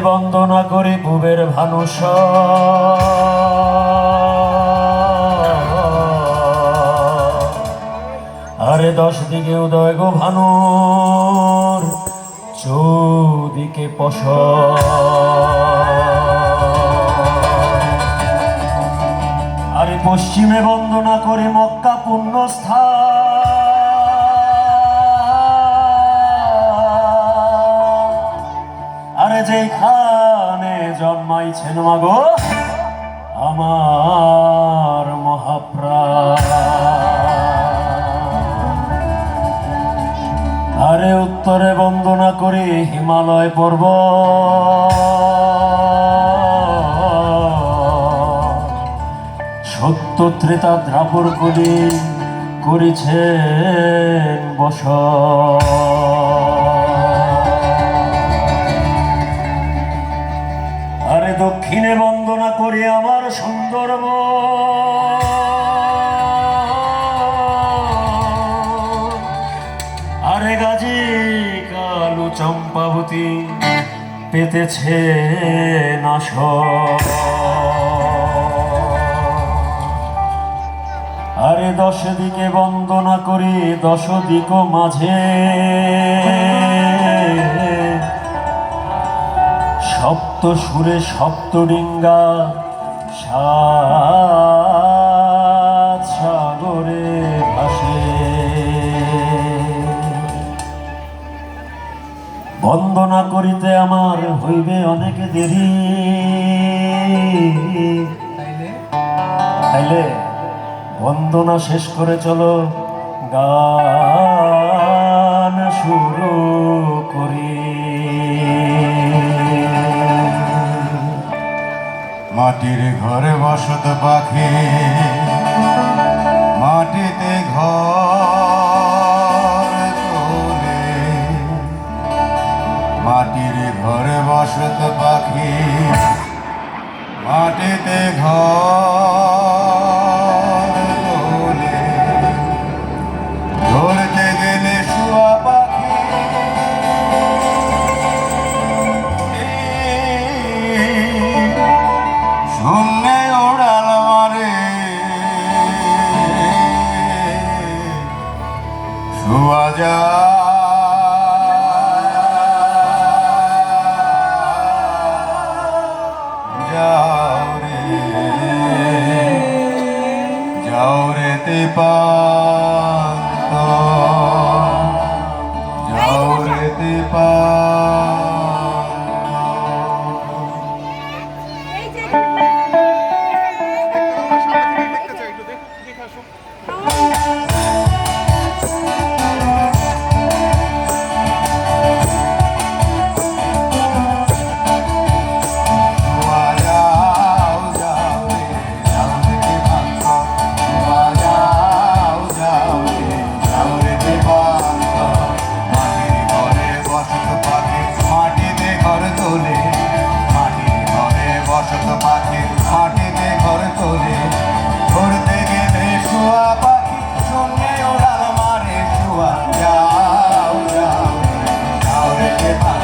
বন্দনা করে পুবের ভানুষ। আরে দশ দিকে উদয় গো ভানুর, চৌদিকে পশ আরে পশ্চিমে বন্দনা করে মক্কা আরে যেখানে জন্মাইছেন মাগো আমার আরে উত্তরে বন্দনা করি হিমালয় পর্ব সত্য ত্রেতা দ্রাপর করি করেছেন বস দক্ষিণে বন্দনা করি আমার সুন্দরব। আরে গাজী কালু চম্পাবতী পেতেছে নাশ আরে দশ দিকে বন্দনা করি, দশ দিক মাঝে। সপ্ত সুরে সপ্ত ডিঙ্গা। সাত সাগরে ভাসে। বন্দনা করিতে আমার হইবে অনেক দেরি। তাইলে? বন্দনা শেষ করে চলো। গান শুরু করি। মাটির ঘরে বসত পাখি মাটিতে ঘর তোলে। মাটির ঘরে বসত পাখি মাটিতে ঘর Everybody.